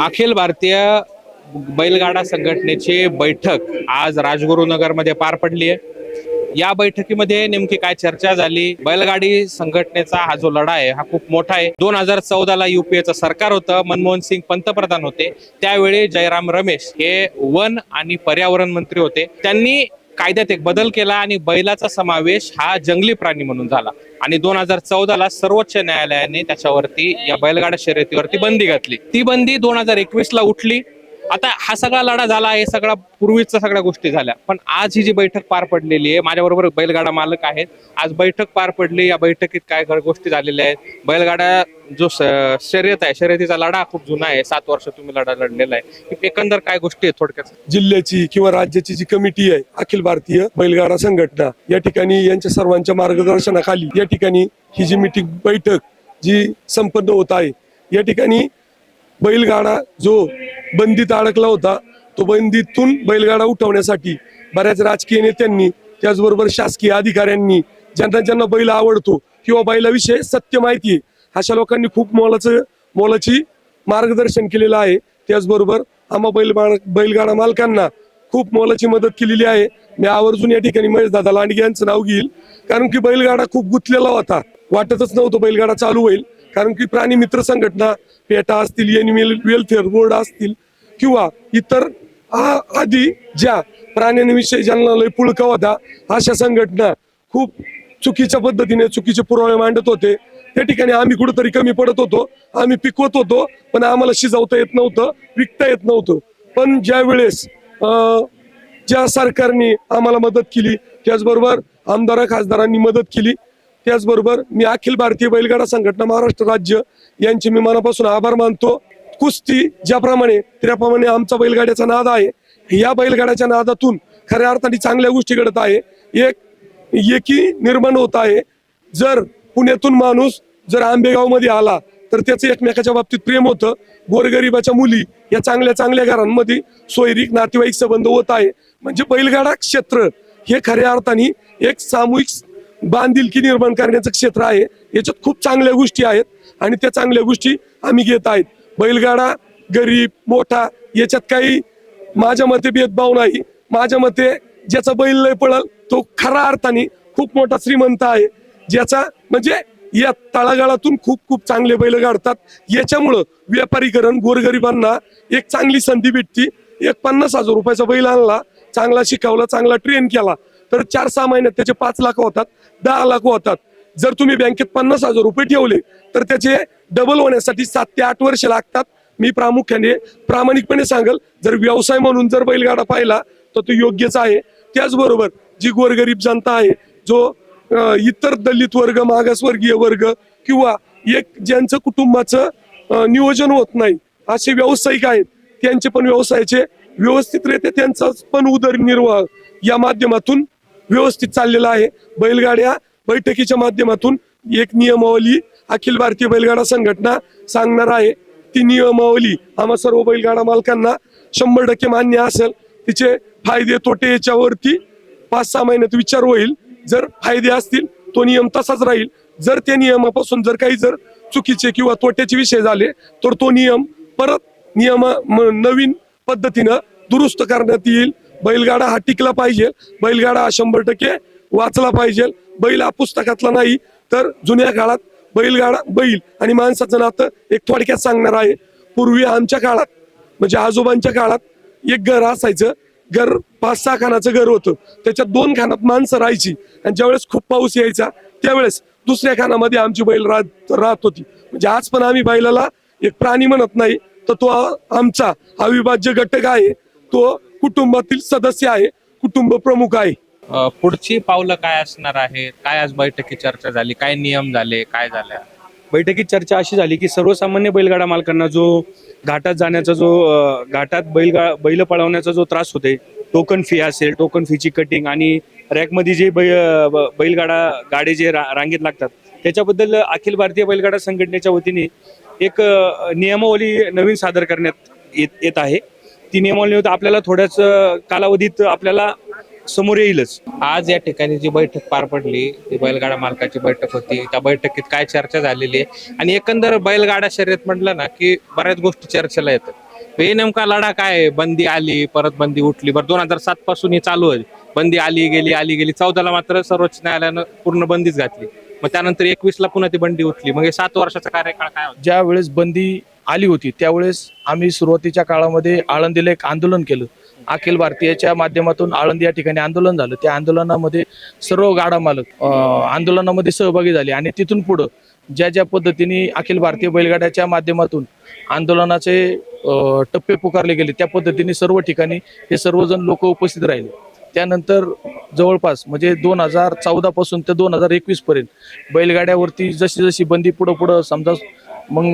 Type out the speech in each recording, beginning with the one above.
अखिल भारतीय बैलगाडा संघटनेची बैठक आज राजगुरुनगरमध्ये पार पडली आहे. या बैठकीमध्ये नेमकी काय चर्चा झाली? बैलगाडी संघटनेचा हा जो लढा आहे हा खूप मोठा आहे. दोन हजार चौदाला युपीएचं सरकार होतं मनमोहन सिंग पंतप्रधान होते. त्यावेळी जयराम रमेश हे वन आणि पर्यावरण मंत्री होते. त्यांनी कायद्यात एक बदल केला आणि बैलाचा समावेश हा जंगली प्राणी म्हणून झाला. आणि दोन हजार चौदाला सर्वोच्च न्यायालयाने त्याच्यावरती या बैलगाडा शर्यतीवरती बंदी घातली. ती बंदी दोन हजार एकवीस ला उठली. आता हा सगळा लढा झाला हे सगळा पूर्वीचा सगळ्या गोष्टी झाल्या. पण आज ही जी बैठक पार पडलेली आहे माझ्याबरोबर बैलगाडा मालक आहेत. आज बैठक पार पडली या बैठकीत काय गोष्टी झालेल्या आहेत. बैलगाडा जो स- शर्यत आहे शर्यतीचा लढा खूप जुना आहे. सात वर्ष तुम्ही लढा लढलेला आहे. एकंदर काय गोष्टी आहेत थोडक्यात? जिल्ह्याची किंवा राज्याची जी कमिटी आहे अखिल भारतीय बैलगाडा संघटना या ठिकाणी यांच्या सर्वांच्या मार्गदर्शनाखाली या ठिकाणी ही जी मिटिंग बैठक जी संपन्न होत आहे या ठिकाणी बैलगाडा जो बंदीत अडकला होता तो बंदीतून बैलगाडा उठवण्यासाठी बऱ्याच राजकीय नेत्यांनी त्याचबरोबर शासकीय अधिकाऱ्यांनी ज्यांना ज्यांना बैल आवडतो किंवा बैलाविषयी सत्य माहिती आहे अशा लोकांनी खूप मोलाचं मोलाची मार्गदर्शन केलेलं आहे. त्याचबरोबर आम्हा बैल बैलगाडा मालकांना खूप मोलाची मदत केलेली आहे. मी आवर्जून या ठिकाणी महेश दादा लांडगे यांचं नाव घेईल. कारण की बैलगाडा खूप गुंतलेला होता. वाटतच नव्हतं बैलगाडा चालू होईल. कारण की प्राणी मित्र संघटना पेटा असतील एनिमल वेलफेअर बोर्ड असतील किंवा इतर आधी ज्या प्राण्यांविषयी ज्यांना लय पुळका होता अशा संघटना खूप चुकीच्या पद्धतीने चुकीचे पुरावे मांडत होते. त्या ठिकाणी आम्ही कुठेतरी कमी पडत होतो आम्ही पिकवत होतो पण आम्हाला शिजवता येत नव्हतं विकता येत नव्हतं. पण ज्या वेळेस अं, ज्या सरकारने आम्हाला मदत केली त्याचबरोबर आमदार खासदारांनी मदत केली त्याचबरोबर मी अखिल भारतीय बैलगाडा संघटना महाराष्ट्र राज्य यांचे मी मनापासून आभार मानतो. कुस्ती ज्याप्रमाणे त्याप्रमाणे आमचा बैलगाड्याचा नाद आहे. या बैलगाड्याच्या नादातून खऱ्या अर्थाने चांगल्या गोष्टी घडत आहे. एक एकी निर्माण होत आहे. जर पुण्यातून माणूस जर आंबेगावमध्ये आला तर त्याचं एकमेकाच्या बाबतीत प्रेम होतं. गोरगरिबाच्या मुली या चांगल्या चांगल्या घरांमध्ये सोयरीक नातेवाईक संबंध होत आहे. म्हणजे बैलगाडा क्षेत्र हे खऱ्या अर्थाने एक सामूहिक बांधिलकी निर्माण करण्याचं क्षेत्र आहे. याच्यात खूप चांगल्या गोष्टी आहेत आणि त्या चांगल्या गोष्टी आम्ही घेत आहेत. बैलगाडा गरीब मोठा याच्यात काही माझ्या मते भेदभाव नाही. माझ्या मते ज्याचा बैल लय पळल तो खरा अर्थाने खूप मोठा श्रीमंत आहे. ज्याचा म्हणजे या तळागाळातून खूप खूप चांगले बैल काढतात याच्यामुळं व्यापारीकरण गोरगरिबांना एक चांगली संधी भेटती. एक पन्नास हजार रुपयाचा बैल आणला चांगला शिकवला चांगला ट्रेन केला. तर चार सहा महिन्यात त्याचे पाच लाख होतात दहा लाख होतात. जर तुम्ही बँकेत पन्नास हजार रुपये ठेवले तर त्याचे डबल होण्यासाठी सात ते आठ वर्ष लागतात. मी प्रामुख्याने प्रामाणिकपणे सांगल जर व्यवसाय म्हणून जर बैलगाडा पाहिला तर तो योग्यच आहे. त्याचबरोबर जी गोरगरीब जनता आहे जो इतर दलित वर्ग मागासवर्गीय वर्ग किंवा एक ज्यांचं कुटुंबाचं नियोजन होत नाही असे व्यावसायिक आहेत त्यांचे पण व्यवसायाचे व्यवस्थितरित्या त्यांचा पण उदरनिर्वाह या माध्यमातून व्यवस्थित चाललेला आहे. बैलगाड्या बैठकीच्या माध्यमातून एक नियमावली अखिल भारतीय बैलगाडा संघटना सांगणार आहे. ती नियमावली आम्हा सर्व बैलगाडा मालकांना शंभर टक्के मान्य असेल. तिचे फायदे तोटे याच्यावरती पाच सहा महिन्यात विचार होईल. जर फायदे असतील तो नियम तसाच राहील. जर त्या नियमापासून जर काही जर चुकीचे किंवा तोट्याचे विषय झाले तर तो नियम परत नियम नवीन पद्धतीनं दुरुस्त करण्यात येईल. बैलगाडा हा टिकला पाहिजे. बैलगाडा हा शंभर टक्के वाचला पाहिजे. बैल हा पुस्तकातला नाही तर जुन्या काळात बैलगाडा बैल आणि माणसाचं नातं एक थोडक्यात सांगणार आहे. पूर्वी आमच्या काळात म्हणजे आजोबांच्या काळात एक घर असायचं. घर पाच सहा खानाचं घर होतं. त्याच्यात दोन खानात माणसं राहायची. आणि ज्यावेळेस खूप पाऊस यायचा त्यावेळेस दुसऱ्या खानामध्ये आमची बैल राहत राहत होती. म्हणजे आज पण आम्ही बैलाला एक प्राणी म्हणत नाही तर तो आमचा अविभाज्य घटक आहे. तो कुटुंबातील सदस्य आहे कुटुंब प्रमुख आहे. पुढची पावलं काय असणार आहे? काय आज बैठकीत चर्चा झाली? काय नियम झाले? काय झालं? बैठकीत चर्चा अशी झाली की सर्वसामान्य बैलगाडा मालकांना जो घाटात जाण्याचा जो घाटात बैलगा बैल पळवण्याचा जो त्रास होते टोकन फी असेल टोकन फीची कटिंग आणि रॅकमध्ये जे बै बैलगाडा गाडे जे रा- रांगेत लागतात त्याच्याबद्दल अखिल भारतीय बैलगाडा संघटनेच्या वतीने एक नियमावली नवीन सादर करण्यात येत येत आहे. ती नियमावली आपल्याला थोड्याच कालावधीत आपल्याला समोर येईलच. आज या ठिकाणी जी बैठक पार पडली ती बैलगाडा मालकाची बैठक होती. त्या बैठकीत काय चर्चा झालेली आहे? आणि एकंदर बैलगाडा शर्यत म्हटलं ना की बऱ्याच गोष्टी चर्चेला येतात. हे नेमका लढा काय आहे? बंदी आली परत बंदी उठली. बरं दोन हजार सात पासून ही चालू आहे. बंदी आली गेली आली गेली. चौदाला मात्र सर्वोच्च न्यायालयानं पूर्ण बंदीच घातली. मग त्यानंतर एकवीस ला पुन्हा ती बंदी उठली. मग हे सात वर्षाचा कार्यकाळ काय होता? ज्या वेळेस बंदी आली होती. त्यावेळेस आम्ही सुरुवातीच्या काळामध्ये आळंदीला एक आंदोलन केलं. अखिल भारतीयच्या माध्यमातून आळंदी या ठिकाणी आंदोलन झालं. त्या आंदोलनामध्ये सर्व गाडा मालक आंदोलनामध्ये सहभागी झाले आणि तिथून पुढं ज्या ज्या पद्धतीने अखिल भारतीय बैलगाड्याच्या माध्यमातून आंदोलनाचे टप्पे पुकारले गेले त्या पद्धतीने सर्व ठिकाणी हे सर्वजण लोक उपस्थित राहिले. त्यानंतर जवळपास म्हणजे दोन हजार चौदा पासून ते दोन हजार एकवीस पर्यंत बैलगाड्यावरती जशी जशी बंदी पुढं पुढं समजा मग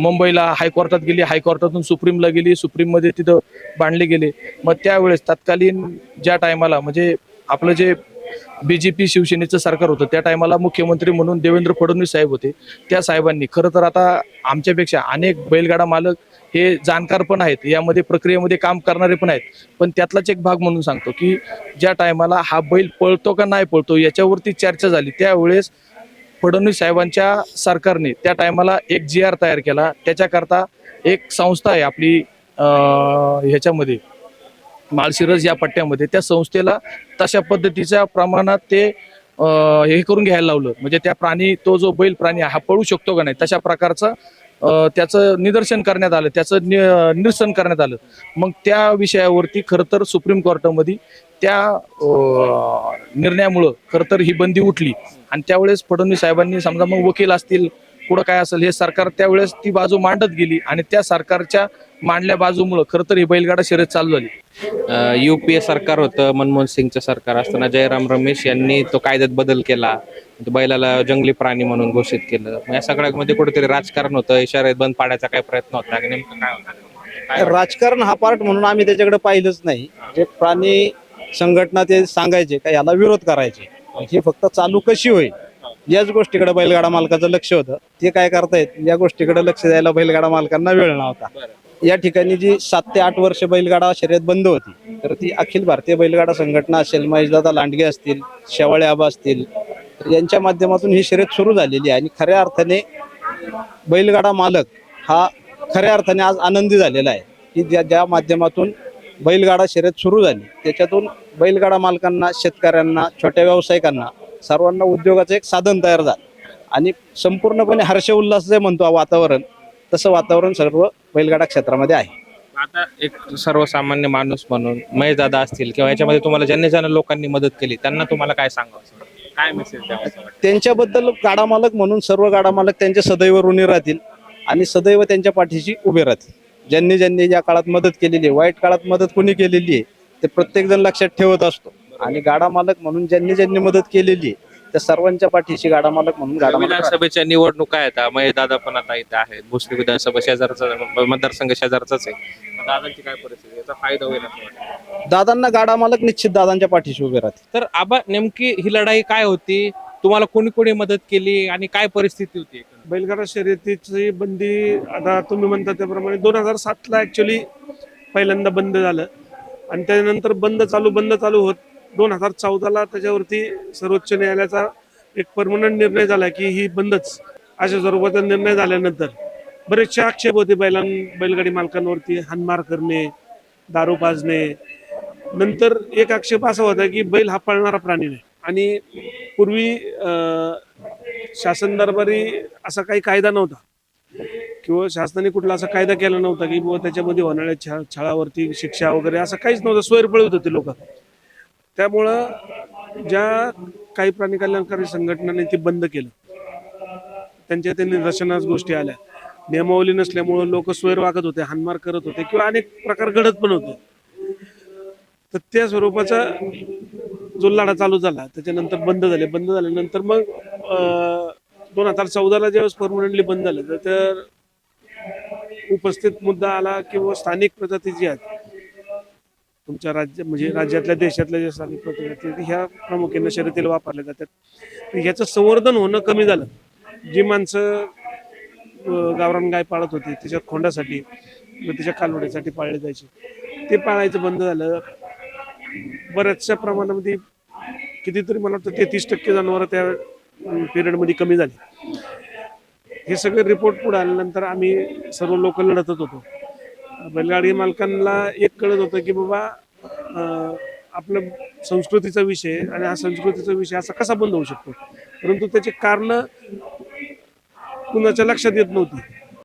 मुंबईला हायकोर्टात गेली हायकोर्टातून सुप्रीमला गेली सुप्रीममध्ये तिथं बांधले गेले. मग त्यावेळेस तत्कालीन ज्या टायमाला म्हणजे आपलं जे बी जे पी शिवसेनेचं सरकार होतं त्या टायमाला मुख्यमंत्री म्हणून देवेंद्र फडणवीस साहेब होते. त्या साहेबांनी खरं तर आता आमच्यापेक्षा अनेक बैलगाडा मालक हे जाणकार पण आहेत यामध्ये प्रक्रियेमध्ये काम करणारे पण आहेत. पण त्यातलाच एक भाग म्हणून सांगतो की ज्या टायमाला हा बैल पळतो का नाही पळतो याच्यावरती चर्चा झाली. त्यावेळेस फडणवीस साहेबांच्या सरकारने त्या टायमाला एक जी आर तयार केला. त्याच्याकरता एक संस्था आहे आपली ह्याच्यामध्ये माळशिरस या पट्ट्यामध्ये. त्या संस्थेला तशा पद्धतीच्या प्रमाणात ते हे करून घ्यायला लावलं. म्हणजे त्या प्राणी तो जो बैल प्राणी हा पळू शकतो का नाही तशा प्रकारचा त्याचं निदर्शन करण्यात आलं त्याचं नि- निरसन करण्यात आलं. मग त्या विषयावरती खरं तर सुप्रीम कोर्टामध्ये त्या निर्णयामुळं खरं तर ही बंदी उठली. आणि त्यावेळेस फडणवीस साहेबांनी समजा मग वकील असतील पुढं काय असेल हे सरकार त्यावेळेस ती बाजू मांडत गेली आणि त्या सरकारच्या मांडल्या बाजूमुळं खरं तर ही बैलगाडा शर्यत चालू झाली. युपीए सरकार होतं मनमोहन सिंगचं सरकार असताना जयराम रमेश यांनी तो कायद्यात बदल केला तो बैलाला जंगली प्राणी म्हणून घोषित केलं. मग या सगळ्यामध्ये कुठेतरी राजकारण होतं इशारे बंद पाडायचा काय प्रयत्न होता की? नेमकं काय होतं? राजकारण हा पार्ट म्हणून आम्ही त्याच्याकडे पाहिलंच नाही. जे प्राणी संघटना ते सांगायचे का याला विरोध करायचे. ही फक्त चालू कशी होईल? याच गोष्टीकडे बैलगाडा मालकाचं लक्ष होतं. ते काय करतायत? या गोष्टीकडे लक्ष द्यायला बैलगाडा मालकांना वेळ नव्हता. या ठिकाणी जी सात ते आठ वर्ष बैलगाडा शर्यत बंद होती तर ती अखिल भारतीय बैलगाडा संघटना असेल महेशदादा लांडगे असतील शेवाळे आबा असतील तर यांच्या माध्यमातून ही शर्यत सुरू झालेली आहे. आणि खऱ्या अर्थाने बैलगाडा मालक हा खऱ्या अर्थाने आज आनंदी झालेला आहे. की ज्या ज्या माध्यमातून बैलगाडा शर्यत सुरू झाली त्याच्यातून बैलगाडा मालकांना शेतकऱ्यांना छोट्या व्यावसायिकांना सर्वांना उद्योगाचं एक साधन तयार झालं. आणि संपूर्णपणे हर्ष उल्हास जे म्हणतो वातावरण तसं वातावरण सर्व बैलगाडा क्षेत्रामध्ये आहे. आता एक सर्वसामान्य माणूस म्हणून महेश दादा असतील किंवा याच्यामध्ये तुम्हाला ज्यांनी ज्यांना लोकांनी मदत केली त्यांना तुम्हाला काय सांगावं काय मेसेज? त्यांच्याबद्दल गाडा मालक म्हणून सर्व गाडा मालक त्यांच्या सदैव ऋणी राहतील आणि सदैव त्यांच्या पाठीशी उभे राहतील. ज्यांनी ज्यांनी या काळात मदत केलेली आहे वाईट काळात मदत कोणी केलेली आहे ते प्रत्येक जण लक्षात ठेवत असतो. आणि गाडा मालक म्हणून ज्यांनी ज्यांनी मदत केलेली आहे त्या सर्वांच्या पाठीशी गाडा मालक म्हणून गाडा मालक. विधानसभेच्या निवडणुका आहेत. महेश दादा पण आता इथे आहेत. भोसरी विधानसभा शेजारचा मतदारसंघ शेजारचाच आहे. मग दादांची काय परिस्थिती? याचा फायदा होईल असं वाटतं. दादांना गाडा मालक निश्चित दादांच्या पाठीशी उभे राहतील. तर आबा नेमकी ही लढाई काय होती? तुम्हाला कोणी कोणी मदत केली आणि काय परिस्थिती होती? बैलगाडा शर्यतीची बंदी आता तुम्ही म्हणता त्याप्रमाणे दोन हजार सातला ऍक्च्युली पहिल्यांदा बंद झालं. आणि त्यानंतर बंद चालू बंद चालू होत. दोन हजार चौदाला त्याच्यावरती सर्वोच्च न्यायालयाचा एक परमनंट निर्णय झाला की ही बंदच. अशा स्वरूपाचा निर्णय झाल्यानंतर बरेचसे आक्षेप होते बैलां बैलगाडी मालकांवरती हानमार करणे दारू पाजणे. नंतर एक आक्षेप असा होता की बैल हा पळणारा प्राणी नाही. आणि पूर्वी शासन दरबारी असा काही कायदा नव्हता. किंवा शासनाने कुठला असा कायदा केला नव्हता की बाबा त्याच्यामध्ये होणाऱ्या छा छळावरती शिक्षा वगैरे असं काहीच नव्हतं. स्वैर पळत होते लोक. त्यामुळं ज्या काही प्राणी कल्याणकारी संघटनांनी ते बंद केलं त्यांच्या ते निदर्शनास गोष्टी आल्या. नियमावली नसल्यामुळं लोक स्वैर वागत होते हानमार करत होते किंवा अनेक प्रकार घडत पण होते. तर त्या स्वरूपाचा जो लढा चालू झाला त्याच्यानंतर बंद झाले बंद झाल्यानंतर मग दोन हजार चौदाला ज्यावेळेस परमनंटली बंद झालं तर तर उपस्थित मुद्दा आला किंवा स्थानिक प्रजाती जी आहेत तुमच्या राज्य म्हणजे राज्यातल्या देशातल्या ज्या स्थानिक प्रतिनिधी ह्या प्रामुख्याने शर्यतीला वापरल्या जातात. ह्याचं संवर्धन होणं कमी झालं. जी माणसं गावरान गाय पाळत होती त्याच्या खोंडासाठी त्याच्या कालवड्यासाठी पाळले जायचे. ते पाळायचं बंद झालं. बऱ्याचशा प्रमाणामध्ये कितीतरी मला वाटतं तेहतीस टक्के जनावरं त्या पिरियडमध्ये कमी झाली. हे सगळे रिपोर्ट पुढे आल्यानंतर आम्ही सर्व लोक लढतच होतो. बैलगाडी मालकांना एक कळत होतं की बाबा आपलं संस्कृतीचा विषय आणि हा संस्कृतीचा विषय असा कसा बंद होऊ शकतो? परंतु त्याची कारण कुणाच्या लक्षात येत नव्हती.